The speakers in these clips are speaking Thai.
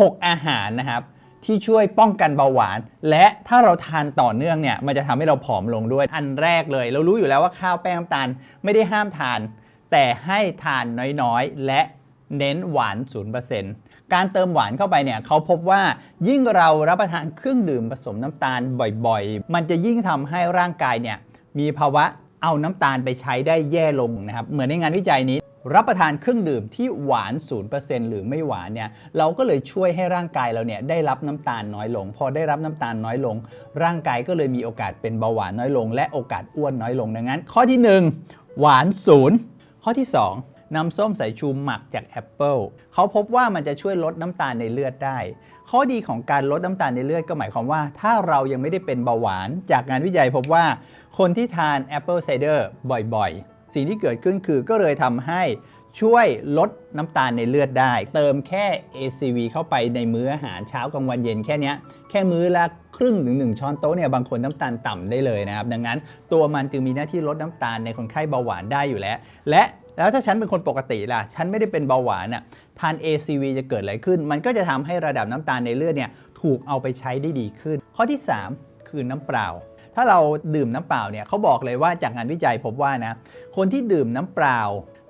6 อาหารนะครับที่ช่วยป้องกันเบาหวาน และถ้าเราทานต่อเนื่องเนี่ยมันจะทำให้เราผอมลงด้วย อันแรกเลย เรารู้อยู่แล้วว่าข้าวแป้งน้ำตาลไม่ได้ห้ามทาน แต่ให้ทานน้อยๆ และเน้นหวาน 0%การเติมหวานเข้าไปเนี่ยเขาพบว่ายิ่งเรารับประทานเครื่องดื่มผสมน้ำตาลบ่อยๆ มันจะยิ่งทำให้ร่างกายเนี่ยมีภาวะ เอาน้ำตาลไปใช้ได้แย่ลงนะครับ เหมือนในงานวิจัยนี้ รับประทานเครื่องดื่มที่หวาน 0%หรือไม่หวานเนี่ยเราก็เลยช่วยให้ร่างกายเราเนี่ยได้รับน้ำตาลน้อยลง พอได้รับน้ำตาลน้อยลง ร่างกายก็เลยมีโอกาสเป็นเบาหวานน้อยลง และโอกาสอ้วนน้อยลงดังนั้น ข้อที่ 1 หวานศูนย์ข้อที่ 2น้ำส้มสายชูหมักจากแอปเปิลเขาพบว่ามันจะช่วยลดน้ำตาลในเลือดได้ ข้อดีของการลดน้ำตาลในเลือดก็หมายความว่า ถ้าเรายังไม่ได้เป็นเบาหวาน จากงานวิจัยพบว่า คนที่ทานแอปเปิลไซเดอร์บ่อยๆ สิ่งที่เกิดขึ้นคือก็เลยทำให้ช่วยลดน้ำตาลในเลือดได้ เติมแค่ ACV เข้าไปในมื้ออาหารเช้ากลางวันเย็นแค่นี้แค่มื้อละครึ่งถึงหนึ่งช้อนโต๊ะเนี่ยบางคนน้ำตาลต่ำได้เลยนะครับ ดังนั้นตัวมันจึงมีหน้าที่ลดน้ำตาลในคนไข้เบาหวานได้อยู่แล้ว และแล้วถ้าฉันเป็นคนปกติล่ะ ฉันไม่ได้เป็นเบาหวานน่ะ ทาน ACV จะเกิดอะไรขึ้น มันก็จะทำให้ระดับน้ำตาลในเลือดเนี่ยถูกเอาไปใช้ได้ดีขึ้น ข้อที่ 3 คือน้ำเปล่า ถ้าเราดื่มน้ำเปล่าเนี่ยเขาบอกเลยว่าจากงานวิจัยพบว่านะคนที่ดื่มน้ำเปล่า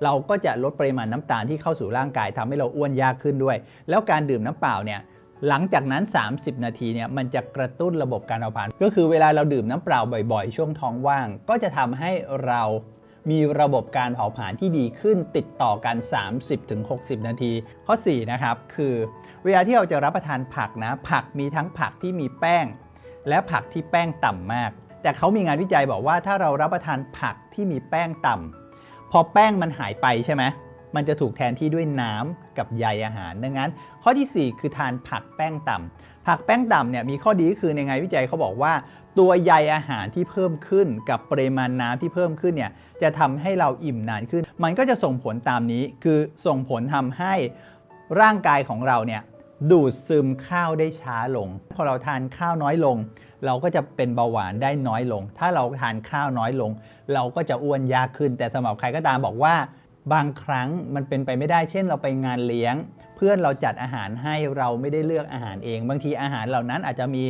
เราก็จะลดปริมาณน้ำตาลที่เข้าสู่ร่างกายทำให้เราอ้วนยากขึ้นด้วย แล้วการดื่มน้ำเปล่าเนี่ยหลังจากนั้น 30 นาทีเนี่ยมันจะกระตุ้นระบบการเผาผลาญก็คือเวลาเราดื่มน้ำเปล่าบ่อยๆ ช่วงท้องว่าง ก็จะทำให้เรา มีระบบการเผาผลาญที่ดีขึ้นติดต่อกัน 30-60 นาที ข้อ 4 นะครับ คือเวลาที่เราจะรับประทานผักนะ ผักมีทั้งผักที่มีแป้ง และผักที่แป้งต่ำมาก แต่เขามีงานวิจัยบอกว่าถ้าเรารับประทานผักที่มีแป้งต่ำพอแป้งมันหายไปใช่ไหมมันจะถูกแทนที่ด้วยน้ำกับใยอาหาร ดังนั้น ข้อทีสี่4 คือทานผักแป้งต่ำ ผักแป้งต่ำเนี่ยมีข้อดีก็คือในงานวิจัยเขาบอกว่า ตัวใยอาหารที่เพิ่มขึ้นกับปริมาณน้ำที่เพิ่มขึ้นเนี่ยจะทำให้เราอิ่มนานขึ้น มันก็จะส่งผลตามนี้คือส่งผลทำให้ร่างกายของเราเนี่ยดูดซึมข้าวได้ช้าลง พอเราทานข้าวน้อยลง เราก็จะเป็นเบาหวานได้น้อยลง ถ้าเราทานข้าวน้อยลง เราก็จะอ้วนยากขึ้น แต่สำหรับใครก็ตามบอกว่า บางครั้งมันเป็นไปไม่ได้เช่นเราไปงานเลี้ยง เพื่อนเราจัดอาหารให้เราไม่ได้เลือกอาหารเอง บางทีอาหารเหล่านั้นอาจจะมี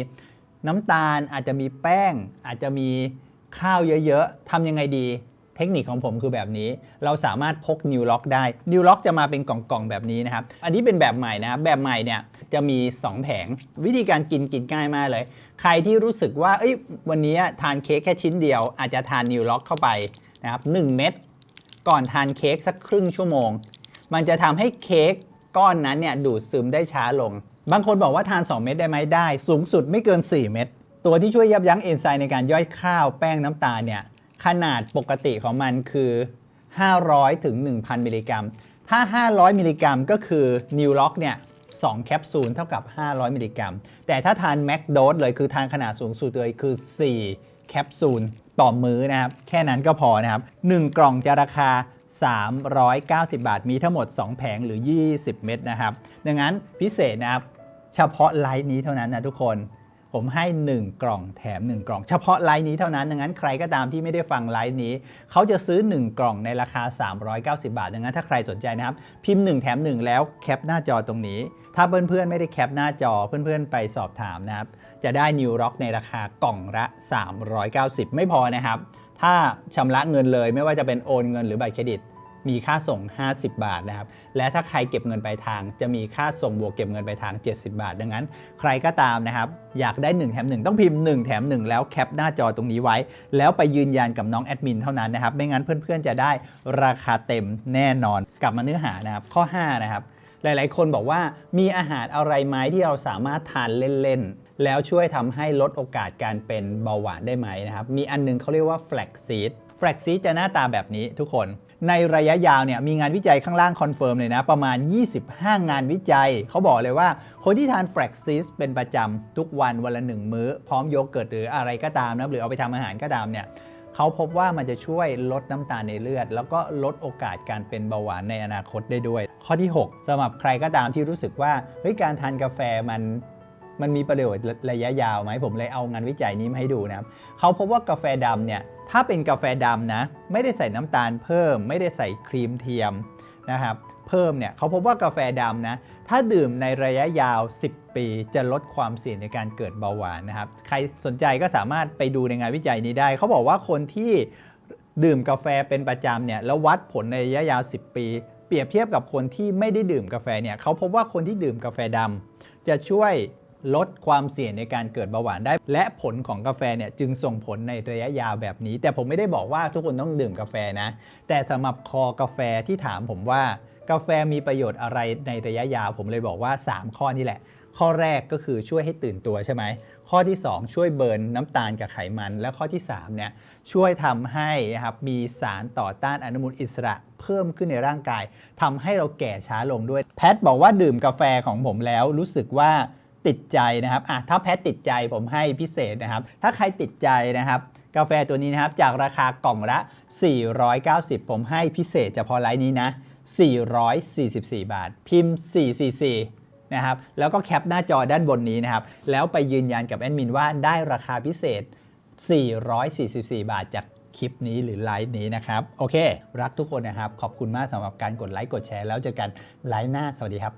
น้ำตาล อาจจะมีแป้ง อาจจะมีข้าวเยอะๆทำยังไงดี เทคนิคของผมคือแบบนี้ เราสามารถพกนิวล็อกได้นิวล็อกจะมาเป็นกล่องๆแบบนี้นะครับ อันนี้เป็นแบบใหม่นะครับ แบบใหม่เนี่ยจะมี 2 แผง วิธีการกินกินง่ายมากเลย ใครที่รู้สึกว่าเอ้ยวันนี้ทานเค้กแค่ชิ้นเดียว อาจจะทานนิวล็อกเข้าไปนะครับ1เม็ดก่อนทานเค้กสักครึ่งชั่วโมง มันจะทำให้เค้ก ก้อนนั้นเนี่ยดูดซึมได้ช้าลง บางคนบอกว่าทาน 2 เม็ดได้ไหมได้ สูงสุดไม่เกิน 4 เม็ดตัวที่ช่วยยับยั้งเอนไซม์ในการย่อยข้าวแป้งน้ำตาลเนี่ยขนาดปกติของมันคือ 500ถึง1,000 มิลลิกรัม ถ้า 500 มิลลิกรัมก็คือนิวล็อกเนี่ย2แคปซูลเท่ากับ 500 มิลลิกรัม แต่ถ้าทานแม d โดสเลยคือทานขนาดสูงสุดเลยคือ 4 แคปซูลต่อมื้อนะครับ แค่นั้นก็พอนะครับ 1 กล่องจะราคา 390 บาท มีทั้งหมด 2 แผงหรือ 20 เม็ดนะครับ ดังนั้นพิเศษนะครับ เฉพาะไลฟ์นี้เท่านั้นนะทุกคน ผมให้ 1 กล่องแถม 1 กล่อง เฉพาะไลฟ์นี้เท่านั้น ดังนั้นใครก็ตามที่ไม่ได้ฟังไลฟ์นี้ เขาจะซื้อ 1 กล่องในราคา 390 บาท ดังนั้นถ้าใครสนใจนะครับ พิมพ์ 1 แถม 1 แล้วแคปหน้าจอตรงนี้ ถ้าเพื่อนๆไม่ได้แคปหน้าจอ เพื่อนๆไปสอบถามนะครับ จะได้ New Rock ในราคากล่องละ 390 ไม่พอนะครับ ถ้าชำระเงินเลยไม่ว่าจะเป็นโอนเงินหรือบัตรเครดิต มีค่าส่ง 50 บาทนะครับ และถ้าใครเก็บเงินปลายทาง จะมีค่าส่งบวกเก็บเงินปลายทาง 70 บาท ดังนั้น ใครก็ตามนะครับ อยากได้ 1 แถม 1 ต้องพิมพ์ 1 แถม 1 แล้วแคปหน้าจอตรงนี้ไว้ แล้วไปยืนยันกับน้องแอดมินเท่านั้นนะครับ ไม่งั้นเพื่อนๆจะได้ราคาเต็มแน่นอน กลับมาเนื้อหานะครับ ข้อ 5 นะครับ หลาย ๆ คนบอกว่ามีอาหารอะไรไหมที่เราสามารถทานเล่น ๆ แล้วช่วยทำให้ลดโอกาสการเป็นเบาหวานได้ไหมนะครับ มีอันหนึงเขาเรียกว่า flax seed flax seed จะหน้าตาแบบนี้ทุกคน ในระยะยาวเนี่ยมีงานวิจัยข้างล่างคอนเฟิร์มเลยนะ ประมาณ 25 งานวิจัย เขาบอกเลยว่า คนที่ทาน flax seed เป็นประจำทุกวันวันละหนึ่งมื้อ พร้อมโยเกิร์ตหรืออะไรก็ตามนะหรือเอาไปทำอาหารก็ตามเนี่ย เขาพบว่ามันจะช่วยลดน้ำตาลในเลือด แล้วก็ลดโอกาสการเป็นเบาหวานในอนาคตได้ด้วย ข้อที่ 6สำหรับใครก็ตามที่รู้สึกว่าเฮ้ยการทานกาแฟมันมันมีประโยชน์ระยะยาวไหมผมเลยเอางานวิจัยนี้มาให้ดูนะครับเขาพบว่ากาแฟดำเนี่ยถ้าเป็นกาแฟดำนะ ไม่ได้ใส่น้ำตาลเพิ่ม ไม่ได้ใส่ครีมเทียมนะครับ เพิ่มเนี่ยเขาพบว่ากาแฟดำนะถ้าดื่มในระยะยาว 10 ปีจะลดความเสี่ยงในการเกิดเบาหวานนะครับ ใครสนใจก็สามารถไปดูในงานวิจัยนี้ได้ เขาบอกว่าคนที่ดื่มกาแฟเป็นประจำเนี่ยแล้ววัดผลในระยะยาว 10 ปี เปรียบเทียบกับคนที่ไม่ได้ดื่มกาแฟเนี่ยเขาพบว่าคนที่ดื่มกาแฟดำจะช่วยลดความเสี่ยงในการเกิดเบาหวานได้ และผลของกาแฟเนี่ยจึงส่งผลในระยะยาวแบบนี้ แต่ผมไม่ได้บอกว่าทุกคนต้องดื่มกาแฟนะ แต่สำหรับคอกาแฟที่ถามผมว่า กาแฟมีประโยชน์อะไรในระยะยาว ผมเลยบอกว่า 3 ข้อนี่แหละ ข้อแรกก็คือช่วยให้ตื่นตัวใช่ไหม ข้อที่ 2 ช่วยเบิร์นน้ำตาลกับไขมัน และข้อที่3เนี่ยช่วยทำให้นะครับมีสารต่อต้านอนุมูลอิสระเพิ่มขึ้นในร่างกายทำให้เราแก่ช้าลงด้วย แพทบอกว่าดื่มกาแฟของผมแล้วรู้สึกว่าติดใจนะครับอะถ้าแพทติดใจผมให้พิเศษนะครับ ถ้าใครติดใจนะครับ กาแฟตัวนี้นะครับจากราคากล่องละ 490 ผมให้พิเศษเฉพาะไลน์นี้นะ 444 บาท พิมพ์ 444 นะครับ แล้วก็แคปหน้าจอด้านบนนี้นะครับ แล้วไปยืนยันกับแอดมินว่าได้ราคาพิเศษ 444 บาทจากคลิปนี้หรือไลฟ์นี้นะครับ โอเค รักทุกคนนะครับ ขอบคุณมากสำหรับการกดไลค์กดแชร์แล้วเจอกันไลฟ์หน้า สวัสดีครับ